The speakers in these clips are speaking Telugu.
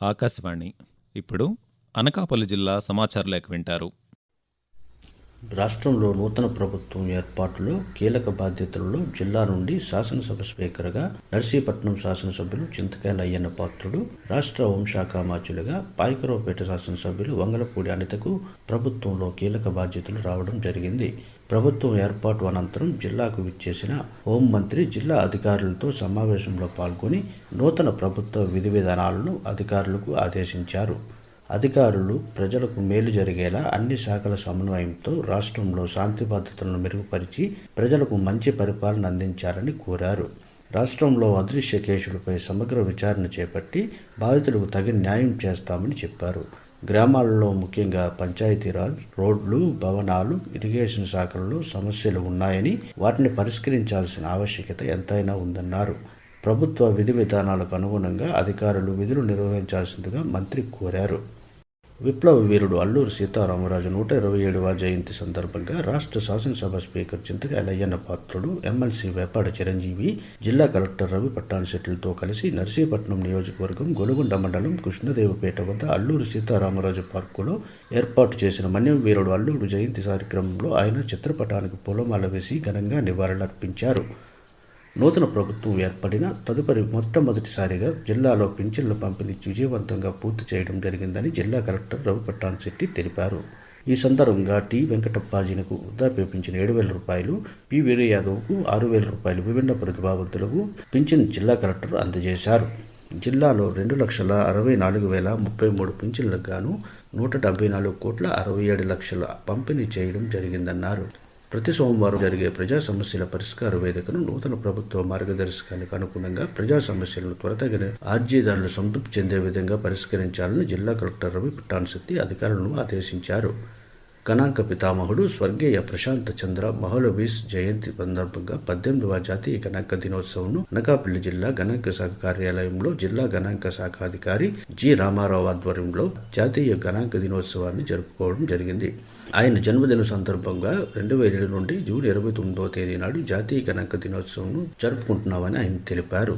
ఆకాశవాణి. ఇప్పుడు అనకాపల్లి జిల్లా సమాచార లేఖ వింటారు. రాష్ట్రంలో నూతన ప్రభుత్వం ఏర్పాటులో కీలక బాధ్యతలలో జిల్లా నుండి శాసనసభ స్పీకర్గా నర్సీపట్నం శాసనసభ్యులు చింతకాయల అయ్యన్న పాత్రుడు రాష్ట్ర హోంశాఖ మాచులుగా పాయకరావుపేట శాసనసభ్యులు వంగలపూడి అనితకు ప్రభుత్వంలో కీలక బాధ్యతలు రావడం జరిగింది. ప్రభుత్వం ఏర్పాటు అనంతరం జిల్లాకు విచ్చేసిన హోంమంత్రి జిల్లా అధికారులతో సమావేశంలో పాల్గొని నూతన ప్రభుత్వ విధి విధానాలను అధికారులకు ఆదేశించారు. అధికారులు ప్రజలకు మేలు జరిగేలా అన్ని శాఖల సమన్వయంతో రాష్ట్రంలో శాంతి భద్రతలను మెరుగుపరిచి ప్రజలకు మంచి పరిపాలన అందించాలని కోరారు. రాష్ట్రంలో అదృశ్య కేసులపై సమగ్ర విచారణ చేపట్టి బాధితులకు తగిన న్యాయం చేస్తామని చెప్పారు. గ్రామాలలో ముఖ్యంగా పంచాయతీరాజ్ రోడ్లు భవనాలు ఇరిగేషన్ శాఖల్లో సమస్యలు ఉన్నాయని వాటిని పరిష్కరించాల్సిన ఆవశ్యకత ఎంతైనా ఉందన్నారు. ప్రభుత్వ విధి విధానాలకు అనుగుణంగా అధికారులు విధులు నిర్వహించాల్సిందిగా మంత్రి కోరారు. విప్లవ వీరుడు అల్లూరి సీతారామరాజు నూట ఇరవై ఏడవ జయంతి సందర్భంగా రాష్ట్ర శాసనసభ స్పీకర్ చింతకాయల అయ్యన్న పాత్రుడు ఎమ్మెల్సీ వేపాడ చిరంజీవి జిల్లా కలెక్టర్ రవి పట్టాణశెట్టిలతో కలిసి నర్సీపట్నం నియోజకవర్గం గొలుగొండ మండలం కృష్ణదేవపేట వద్ద అల్లూరి సీతారామరాజు పార్కులో ఏర్పాటు చేసిన మన్యం వీరుడు అల్లూరు జయంతి కార్యక్రమంలో ఆయన చిత్రపటానికి పూలమాల వేసి ఘనంగా నివాళులర్పించారు. నూతన ప్రభుత్వం ఏర్పడిన తదుపరి మొట్టమొదటిసారిగా జిల్లాలో పింఛన్ల పంపిణీ విజయవంతంగా పూర్తి చేయడం జరిగిందని జిల్లా కలెక్టర్ రవిపట్టాన్ శెట్టి తెలిపారు. ఈ సందర్భంగా టి. వెంకటప్పాజీనకు వృద్ధాప్య పింఛన్ ఏడు వేల రూపాయలు పి. వీర యాదవ్కు ఆరు వేల రూపాయలు విభిన్న ప్రతిభావంతులకు పింఛన్ జిల్లా కలెక్టర్ అందజేశారు. జిల్లాలో రెండు లక్షల అరవై నాలుగు వేల ముప్పై మూడు పింఛన్లకు గాను నూట డెబ్బై నాలుగు కోట్ల అరవై ఏడు లక్షల పంపిణీ చేయడం జరిగిందన్నారు. ప్రతి సోమవారం జరిగే ప్రజా సమస్యల పరిష్కార వేదికను నూతన ప్రభుత్వ మార్గదర్శకాలకు అనుగుణంగా ప్రజా సమస్యలను త్వరతగిన అర్జీదారులు సంతృప్తి చెందే విధంగా పరిష్కరించాలని జిల్లా కలెక్టర్ రవి పుట్టాన్శెట్టి అధికారులను ఆదేశించారు. గణాంక పితామహుడు స్వర్గీయ ప్రశాంత చంద్ర మహోలవీస్ జయంతి సందర్భంగా పద్దెనిమిదవ జాతీయ గణాంక దినోత్సవంను అనకాపల్లి జిల్లా గణాంక శాఖ కార్యాలయంలో జిల్లా గణాంక శాఖ అధికారి జి రామారావు ఆధ్వర్యంలో జాతీయ గణాంక దినోత్సవాన్ని జరుపుకోవడం జరిగింది. ఆయన జన్మదిన సందర్భంగా రెండు వేల ఏడు నుండి జూన్ ఇరవై తొమ్మిదవ తేదీ నాడు జాతీయ గణాంక దినోత్సవంను జరుపుకుంటున్నామని ఆయన తెలిపారు.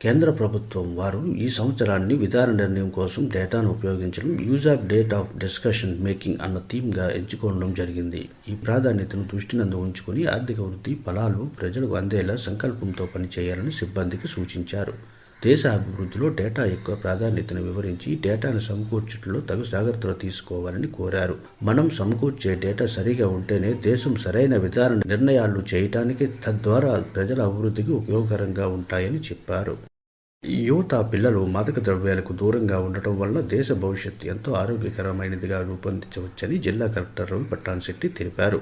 కేంద్ర ప్రభుత్వం వారు ఈ సంవత్సరాన్ని విధాన నిర్ణయం కోసం డేటాను ఉపయోగించడం use of date of discussion making అన్న థీమ్గా ఎంచుకోవడం జరిగింది. ఈ ప్రాధాన్యతను దృష్టినందు ఉంచుకుని ఆర్థిక వృద్ధి ఫలాలు ప్రజలకు అందేలా సంకల్పంతో పనిచేయాలని సిబ్బందికి సూచించారు. దేశ అభివృద్ధిలో డేటా యొక్క ప్రాధాన్యతను వివరించి డేటాను సమకూర్చుట్లో తగు జాగ్రత్తలు తీసుకోవాలని కోరారు. మనం సమకూర్చే డేటా సరిగా ఉంటేనే దేశం సరైన విధాన నిర్ణయాలు చేయటానికి తద్వారా ప్రజల అభివృద్ధికి ఉపయోగకరంగా ఉంటాయని చెప్పారు. యువత పిల్లలు మాదక ద్రవ్యాలకు దూరంగా ఉండటం వల్ల దేశ భవిష్యత్తు ఎంతో ఆరోగ్యకరమైనదిగా రూపొందించవచ్చని జిల్లా కలెక్టర్ రవి పట్టాన్శెట్టి తెలిపారు.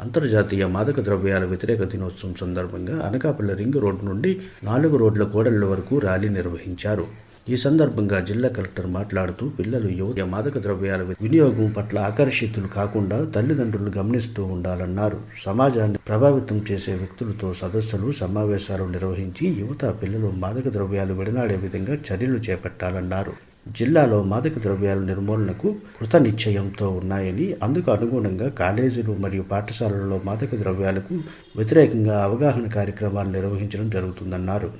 అంతర్జాతీయ మాదక ద్రవ్యాల వ్యతిరేక దినోత్సవం సందర్భంగా అనకాపల్లి రింగ్ రోడ్డు నుండి నాలుగు రోడ్ల కోడళ్ళ వరకు ర్యాలీ నిర్వహించారు. ఈ సందర్భంగా జిల్లా కలెక్టర్ మాట్లాడుతూ పిల్లలు యువత మాదక ద్రవ్యాల వినియోగం పట్ల ఆకర్షితులు కాకుండా తల్లిదండ్రులు గమనిస్తూ ఉండాలన్నారు. సమాజాన్ని ప్రభావితం చేసే వ్యక్తులతో సదస్సులు సమావేశాలు నిర్వహించి యువత పిల్లలు మాదక ద్రవ్యాలు విడనాడే విధంగా చర్యలు చేపట్టాలన్నారు. జిల్లాలో మాదక ద్రవ్యాల నిర్మూలనకు కృత నిశ్చయంతో ఉన్నాయని అందుకు అనుగుణంగా కాలేజీలు మరియు పాఠశాలల్లో మాదక ద్రవ్యాలకు వ్యతిరేకంగా అవగాహన కార్యక్రమాలు నిర్వహించడం జరుగుతుందన్నారు.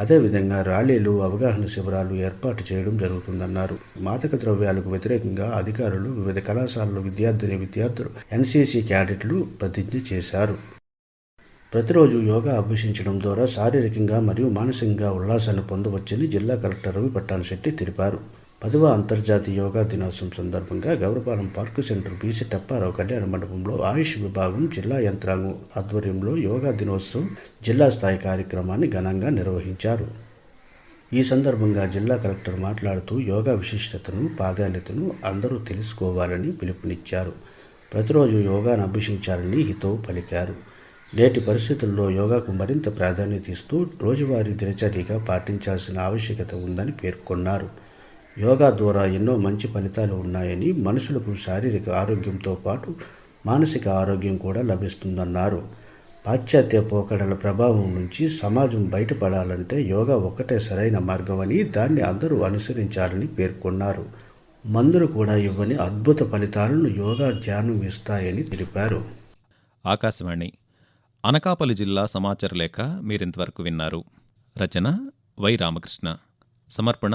అదేవిధంగా ర్యాలీలు అవగాహన శిబిరాలు ఏర్పాటు చేయడం జరుగుతుందన్నారు. మాదక ద్రవ్యాలకు వ్యతిరేకంగా అధికారులు వివిధ కళాశాలలో విద్యార్థిని విద్యార్థులు ఎన్సీసీ క్యాడెట్లు ప్రతిజ్ఞ చేశారు. ప్రతిరోజు యోగా అభ్యసించడం ద్వారా శారీరకంగా మరియు మానసికంగా ఉల్లాసాన్ని పొందవచ్చని జిల్లా కలెక్టర్ రవి పట్టాన్శెట్టి తెలిపారు. పదవ అంతర్జాతీయ యోగా దినోత్సవం సందర్భంగా Gourapalem park centre BC Tapparao కళ్యాణ మండపంలో ఆయుష్ విభాగం జిల్లా యంత్రాంగం ఆధ్వర్యంలో యోగా దినోత్సవం జిల్లా స్థాయి కార్యక్రమాన్ని ఘనంగా నిర్వహించారు. ఈ సందర్భంగా జిల్లా కలెక్టర్ మాట్లాడుతూ యోగా విశిష్టతను ప్రాధాన్యతను అందరూ తెలుసుకోవాలని పిలుపునిచ్చారు. ప్రతిరోజు యోగాను అభ్యసించాలని హితవు పలికారు. నేటి పరిస్థితుల్లో యోగాకు మరింత ప్రాధాన్యత ఇస్తూ రోజువారీ దినచర్యగా పాటించాల్సిన ఆవశ్యకత ఉందని పేర్కొన్నారు. యోగా ద్వారా ఎన్నో మంచి ఫలితాలు ఉన్నాయని మనుషులకు శారీరక ఆరోగ్యంతో పాటు మానసిక ఆరోగ్యం కూడా లభిస్తుందన్నారు. పాశ్చాత్య పోకడల ప్రభావం నుంచి సమాజం బయటపడాలంటే యోగా ఒక్కటే సరైన మార్గమని దాన్ని అందరూ అనుసరించాలని పేర్కొన్నారు. మందులు కూడా ఇవ్వని అద్భుత ఫలితాలను యోగా ధ్యానం ఇస్తాయని తెలిపారు. ఆకాశవాణి. అనకాపల్లి జిల్లా సమాచార లేఖ మీరింతవరకు విన్నారు. రచన వై రామకృష్ణ. సమర్పణ